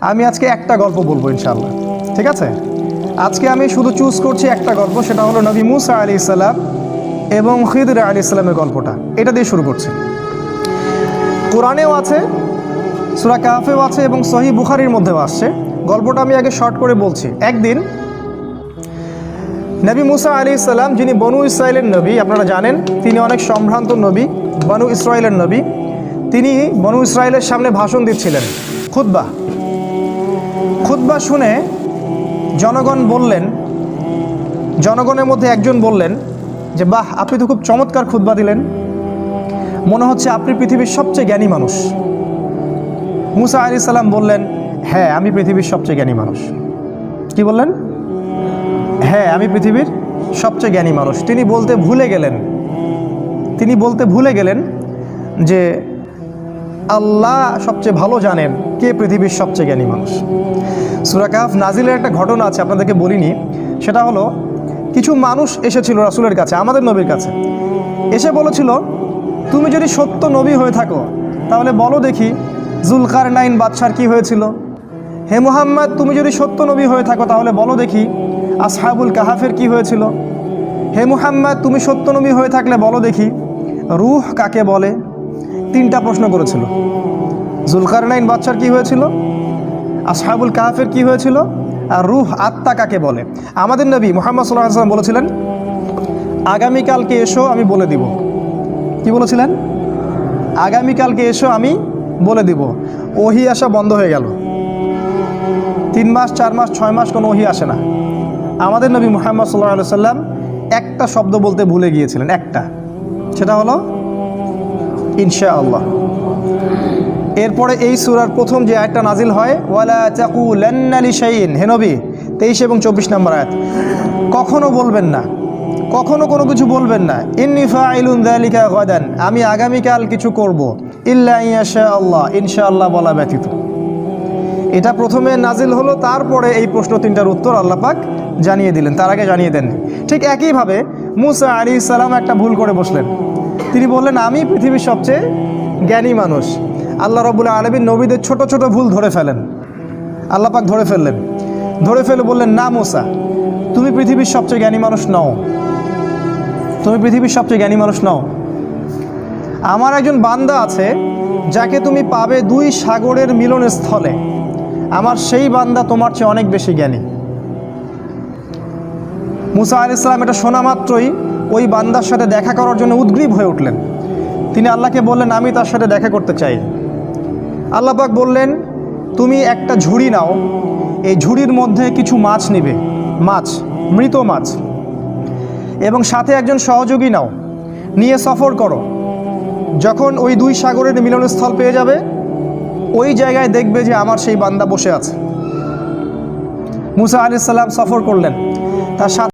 আমি আজকে একটা গল্প বলব ইনশাল্লাহ ঠিক আছে? আজকে আমি শুধু চুজ করছি একটা গল্প, সেটা হলো নবী মুসা আলি ইসাল্লাম এবং খিদর আলি ইসলামের গল্পটা। এটা দিয়ে শুরু করছি। কোরআনেও আছে, সুরা কাফেও আছে এবং সহি বুখারির মধ্যেও আসছে। গল্পটা আমি আগে শর্ট করে বলছি। একদিন নবী মুসা আলী ইসলাম যিনি বনু ইসরায়েলের নবী, আপনারা জানেন, তিনি অনেক সম্ভ্রান্ত নবী, বনু ইসরায়েলের নবী। তিনি বনু ইসরায়েলের সামনে ভাষণ দিচ্ছিলেন। খুদ্া খুদ্া শুনে জনগণ বললেন, জনগণের মধ্যে একজন বললেন যে, বাহ, আপনি তো খুব চমৎকার খুদ্া দিলেন। মনে হচ্ছে আপনি পৃথিবীর সবচেয়ে জ্ঞানী মানুষ। মুসা আলি সাল্লাম বললেন হ্যাঁ আমি পৃথিবীর সবচেয়ে জ্ঞানী মানুষ। কি বললেন? হ্যাঁ আমি পৃথিবীর সবচেয়ে জ্ঞানী মানুষ। তিনি বলতে ভুলে গেলেন। তিনি বলতে ভুলে গেলেন যে আল্লাহ সবচেয়ে ভালো জানেন কে পৃথিবীর সবচেয়ে জ্ঞানী মানুষ। সুরাকাফ নাজিলের একটা ঘটনা আছে, আপনাদেরকে বলিনি। সেটা হলো, কিছু মানুষ এসেছিল রাসুলের কাছে, আমাদের নবীর কাছে। এসে বলেছিল, তুমি যদি সত্য নবী হয়ে থাকো, তাহলে বলো দেখি জুলকার নাইন বাদশার কি হয়েছিল। হে মুহাম্মদ, তুমি যদি সত্য নবী হয়ে থাকো, তাহলে বলো দেখি আসহাবুল কাহাফের কি হয়েছিল। হে মুহাম্মদ, তুমি সত্য নবী হয়ে থাকলে বলো দেখি রুহ কাকে বলে। তিনটা প্রশ্ন করেছিল। জুলকার নাইন বাদশার কি হয়েছিল? আসহাবুল কাহাফের কি হয়েছিল? আর রুহ আত্মা কাকে বলে? আমাদের নবী মোহাম্মদ সাল্লাহ সাল্লাম বলেছিলেন, আগামীকালকে এসো, আমি বলে দিব। কি বলেছিলেন? আগামীকালকে এসো, আমি বলে দিব। ওহি আসা বন্ধ হয়ে গেল। তিন মাস, চার মাস, ছয় মাস কোনো ওহি আসে না। আমাদের নবী মোহাম্মদ সাল্লাহ সাল্লাম একটা শব্দ বলতে ভুলে গিয়েছিলেন, একটা। সেটা হলো ইনশা আল্লাহ এরপরে এই সুরার প্রথম যে আয়টা নাজিল হয়, ওয়ালা চাকু লেন্নালি শাইন হে নবী, তেইশ এবং চব্বিশ নম্বর আয়াত। কখনো বলবেন না, কখনো কোনো কিছু বলবেন না। ইন্নিফা গদান আমি আগামীকাল কিছু করব ইল্লা ইয়াশা আল্লাহ ইনশা আল্লাহ বলা ব্যতীত। এটা প্রথমে নাজিল হলো, তারপরে এই প্রশ্ন তিনটার উত্তর আল্লাহ পাক জানিয়ে দিলেন, তার আগে জানিয়ে দেন ঠিক একইভাবে মুসা আলী সালাম একটা ভুল করে বসলেন। তিনি বললেন, আমি পৃথিবীর সবচেয়ে জ্ঞানী মানুষ। আল্লাহ রবুল্লা আলমীর নবীদের ছোট ছোট ভুল ধরে ফেলেন। আল্লাহ পাক ধরে ফেললেন। ধরে ফেলে বললেন, না মুসা, তুমি পৃথিবীর সবচেয়ে জ্ঞানী মানুষ নও। তুমি পৃথিবীর সবচেয়ে জ্ঞানী মানুষ নও। আমার একজন বান্দা আছে, যাকে তুমি পাবে দুই সাগরের মিলন স্থলে আমার সেই বান্দা তোমার চেয়ে অনেক বেশি জ্ঞানী। মুসা আল ইসলাম এটা শোনা মাত্রই ওই বান্দার সাথে দেখা করার জন্য উদ্গ্রীব হয়ে উঠলেন। তিনি আল্লাহকে বললেন, আমি তার সাথে দেখা করতে চাই। আল্লাপাক বললেন, তুমি একটা ঝুড়ি নাও, এই ঝুড়ির মধ্যে কিছু মাছ নিবে। মাছ, মৃত মাছ। এবং সাথে একজন সহযোগী নাও, নিয়ে সফর করো। যখন ওই দুই সাগরের মিলনস্থল পেয়ে যাবে, ওই জায়গায় দেখবে যে আমার সেই বান্দা বসে আছে। মুসা আলি সাল্লাম সফর করলেন। তার সাথে